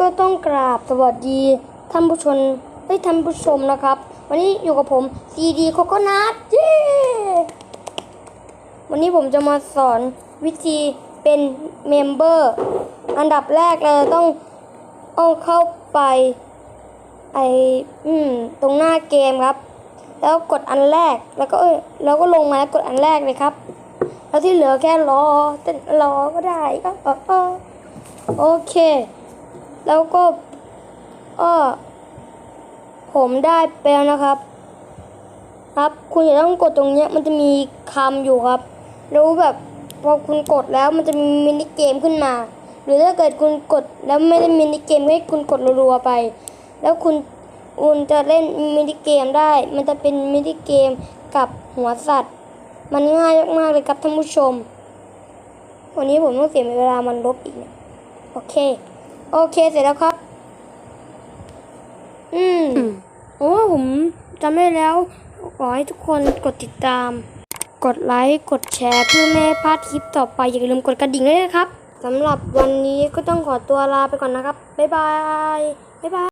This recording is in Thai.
ก็ต้องกราบสวัสดีท่านผู้ชมเฮ้ยท่านผู้ชมนะครับ วันนี้อยู่กับผมซีดีโคโคนัทเย้วันนี้ผมจะมาสอนวิธีเป็นเมมเบอร์อันดับแรกเราต้องเอาเข้าไป ไออืมตรงหน้าเกมครับ แล้วกดอันแรกแล้วก็เอ้ยแล้วก็ลงมาแล้วกดอันแรกเลยครับ แล้วที่เหลือแค่รอแต่รอก็ได้ก็โอเค แล้วก็เออผมได้ไปแล้วนะครับ ครับคุณจะต้องกดตรงเนี้ยมันจะมีคำอยู่ครับ แล้วแบบพอคุณกดแล้วมันจะมีมินิเกมขึ้นมา หรือถ้าเกิดคุณกดแล้วไม่ได้มินิเกมให้คุณกดรัวๆไป แล้วคุณคุณจะเล่นมินิเกมได้ มันจะเป็นมินิเกมกับหัวสัตว์ มันง่ายมากเลยครับท่านผู้ชม วันนี้ผมต้องเสียเวลามันลบอีก โอเค โอเคเสร็จแล้วครับ อืมโอ้ผมจำได้แล้ว ขอให้ทุกคนกดติดตาม กดไลค์กดแชร์เพื่อไม่ให้พลาดคลิปต่อไป อย่าลืมกดกระดิ่งด้วยนะครับสำหรับวันนี้ก็ต้องขอตัวลาไปก่อนนะครับ บ๊ายบาย บ๊ายบาย